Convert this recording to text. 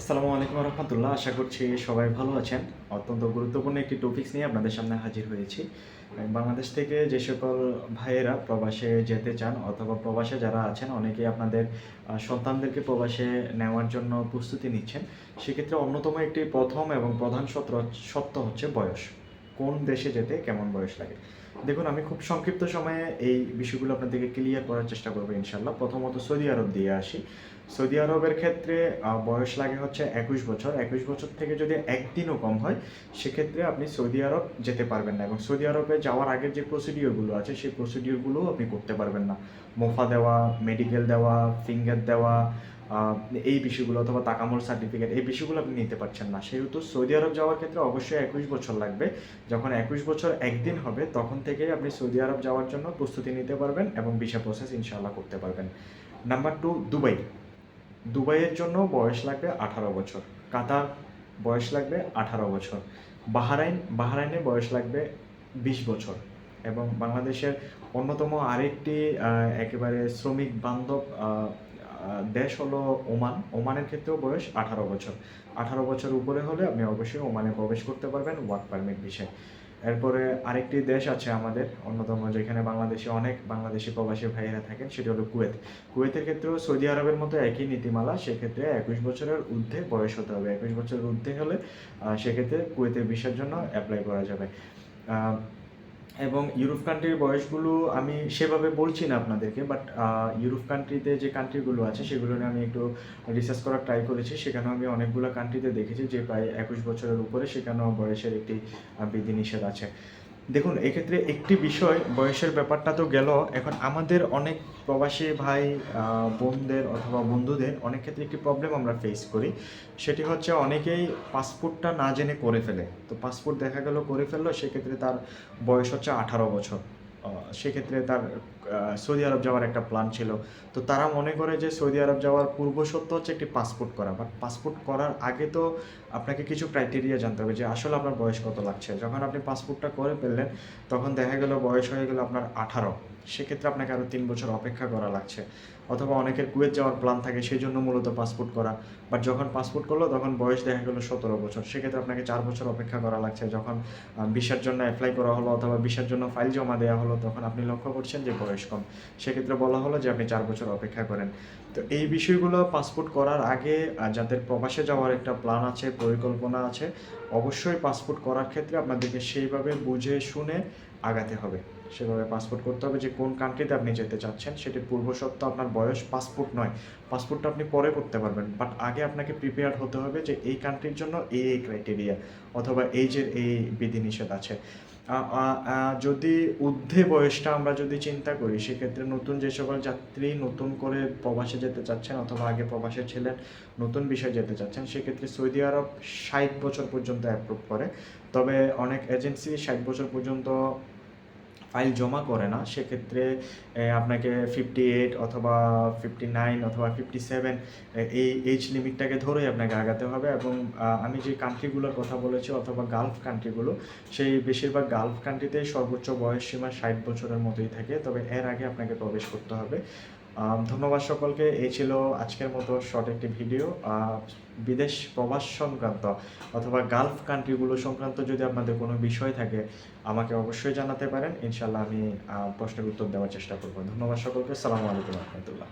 আসসালামু আলাইকুম রহমতুল্লাহ, আশা করছি সবাই ভালো আছেন। অত্যন্ত গুরুত্বপূর্ণ একটি টপিক্স নিয়ে আপনাদের সামনে হাজির হয়েছি। বাংলাদেশ থেকে যে সকল ভাইয়েরা প্রবাসে যেতে চান অথবা প্রবাসে যারা আছেন, অনেকেই আপনাদের সন্তানদেরকে প্রবাসে নেওয়ার জন্য প্রস্তুতি নিচ্ছেন। সেক্ষেত্রে অন্যতম একটি প্রথম এবং প্রধান সত্য সত্য হচ্ছে বয়স। কোন দেশে যেতে কেমন বয়স লাগে? দেখুন, আমি খুব সংক্ষিপ্ত সময়ে এই বিষয়গুলো আপনাদেরকে ক্লিয়ার করার চেষ্টা করব ইনশাল্লাহ প্রথমত সৌদি আরব দিয়ে আসি। সৌদি আরবের ক্ষেত্রে বয়স লাগে হচ্ছে একুশ বছর। একুশ বছর থেকে যদি একদিনও কম হয়, সেক্ষেত্রে আপনি সৌদি আরব যেতে পারবেন না এবং সৌদি আরবে যাওয়ার আগের যে প্রসিডিওরগুলো আছে, সেই প্রসিডিওরগুলোও আপনি করতে পারবেন না। মোফা দেওয়া মেডিকেল দেওয়া ফিঙ্গার দেওয়া এই বিষয়গুলো অথবা তাকামল সার্টিফিকেট এই বিষয়গুলো আপনি নিতে পারছেন না। সেহেতু সৌদি আরব যাওয়ার ক্ষেত্রে অবশ্যই একুশ বছর লাগবে। যখন একুশ বছর একদিন হবে, তখন থেকেই আপনি সৌদি আরব যাওয়ার জন্য প্রস্তুতি নিতে পারবেন এবং ভিসা প্রসেস ইনশাআল্লাহ করতে পারবেন। Number two Dubai. দুবাইয়ের জন্য বয়স লাগবে আঠারো বছর, কাতার বয়স লাগবে আঠারো বছর, বাহারাইন, বাহারাইনে বয়স লাগবে বিশ বছর এবং বাংলাদেশের অন্যতম আরেকটি একেবারে শ্রমিক বান্ধব দেশ হলো ওমান, ওমানের ক্ষেত্রেও বয়স আঠারো বছর আঠারো বছর উপরে হলে আপনি অবশ্যই ওমানে প্রবেশ করতে পারবেন ওয়ার্ক পারমিট বিষয়ে। এরপরে আরেকটি দেশ আছে আমাদের, অন্যতম যেখানে বাংলাদেশে অনেক বাংলাদেশি প্রবাসী ভাইয়েরা থাকেন, সেটি হলো কুয়েত। কুয়েতের ক্ষেত্রেও সৌদি আরবের মতো একই নীতিমালা, সেক্ষেত্রে একুশ বছরের ঊর্ধ্বে বয়স হতে হবে। একুশ বছরের ঊর্ধ্বে হলে সেক্ষেত্রে কুয়েতের ভিসার জন্য অ্যাপ্লাই করা যাবে। এবং ইউরোপ কান্ট্রির বয়সগুলো আমি সেভাবে বলছি না আপনাদেরকে বাট ইউরোপ কান্ট্রিতে যে কান্ট্রিগুলো আছে, সেগুলো নিয়ে আমি একটু রিসার্চ করার ট্রাই করেছি। সেখানেও আমি অনেকগুলো কান্ট্রিতে দেখেছি যে প্রায় একুশ বছরের উপরে সেখানেও বয়সের একটি বিধিনিষেধ আছে। দেখুন, এক্ষেত্রে একটি বিষয়, বয়সের ব্যাপারটা তো গেল। এখন আমাদের অনেক প্রবাসী ভাই বোনদের অথবা বন্ধুদের অনেক ক্ষেত্রে একটি প্রবলেম আমরা ফেস করি। সেটি হচ্ছে অনেকেই পাসপোর্টটা না জেনে করে ফেলে। তো পাসপোর্ট দেখা গেল, করে ফেলল, সেক্ষেত্রে তার বয়স হচ্ছে আঠারো বছর। সেক্ষেত্রে তার সৌদি আরব যাওয়ার একটা প্ল্যান ছিল। তো তারা মনে করে যে সৌদি আরব যাওয়ার পূর্ব সত্য হচ্ছে একটি পাসপোর্ট করা। বাট পাসপোর্ট করার আগে তো আপনাকে কিছু ক্রাইটেরিয়া জানতে হবে যে আসলে আপনার বয়স কত লাগছে। যখন আপনি পাসপোর্টটা করে ফেললেন, তখন দেখা গেল বয়স হয়ে গেল আপনার আঠারো। সেক্ষেত্রে আপনাকে আরও তিন বছর অপেক্ষা করা লাগছে। অথবা অনেকের কুয়েত যাওয়ার প্ল্যান থাকে সেই জন্য মূলত পাসপোর্ট করা। বাট যখন পাসপোর্ট করল, তখন বয়স দেখা গেলো সতেরো বছর। সেক্ষেত্রে আপনাকে চার বছর অপেক্ষা করা লাগছে। যখন ভিসার জন্য অ্যাপ্লাই করা হলো অথবা ভিসার জন্য ফাইল জমা দেওয়া হলো, তখন আপনি লক্ষ্য করছেন যে বয়স কম। সেক্ষেত্রে বলা হলো যে আপনি চার বছর অপেক্ষা করেন। তো এই বিষয়গুলো পাসপোর্ট করার আগে যাদের প্রবাসে যাওয়ার একটা প্ল্যান আছে, পরিকল্পনা আছে, অবশ্যই পাসপোর্ট করার ক্ষেত্রে আপনাদেরকে সেইভাবে বুঝে শুনে আগাতে হবে। সেভাবে পাসপোর্ট করতে হবে যে কোন কান্ট্রিতে আপনি যেতে চাচ্ছেন সেটির পূর্বশর্ত আপনার বয়স পাসপোর্ট নয়। পাসপোর্টটা আপনি পরে করতে পারবেন বাট আগে আপনাকে প্রিপেয়ার হতে হবে যে এই কান্ট্রির জন্য এই এই ক্রাইটেরিয়া অথবা এই যে এই বিধিনিষেধ আছে। যদি ঊর্ধ্বে বয়সটা আমরা যদি চিন্তা করি, সেক্ষেত্রে নতুন যে সকল যাত্রী নতুন করে প্রবাসে যেতে চাচ্ছেন অথবা আগে প্রবাসে ছিলেন, নতুন বিষয়ে যেতে চাচ্ছেন, সেক্ষেত্রে সৌদি আরব ষাট বছর পর্যন্ত অ্যাপ্রুভ করে। তবে অনেক এজেন্সি ষাট বছর পর্যন্ত ফাইল জমা করে না, সেক্ষেত্রে আপনাকে ফিফটি এইট অথবা ফিফটি নাইন অথবা ফিফটি সেভেন এই এজ লিমিটটাকে ধরেই আপনাকে আগাতে হবে এবং আমি যে কান্ট্রিগুলোর কথা বলেছি অথবা গালফ কান্ট্রিগুলো সেই বেশিরভাগ গালফ কান্ট্রিতে সর্বোচ্চ বয়স সীমা ষাট বছরের মতোই থাকে, তবে এর আগে আপনাকে প্রবেশ করতে হবে। ধন্যবাদ সকলকে। এই ছিল আজকের মতো শর্ট একটি ভিডিও বিদেশ প্রবাস সংক্রান্ত অথবা গালফ কান্ট্রিগুলো সংক্রান্ত যদি আপনাদের কোনো বিষয় থাকে, আমাকে অবশ্যই জানাতে পারেন। ইনশাল্লাহ আমি প্রশ্নের উত্তর দেওয়ার চেষ্টা করব। ধন্যবাদ সকলকে। সালামু আলাইকুম রহমতুল্লাহ।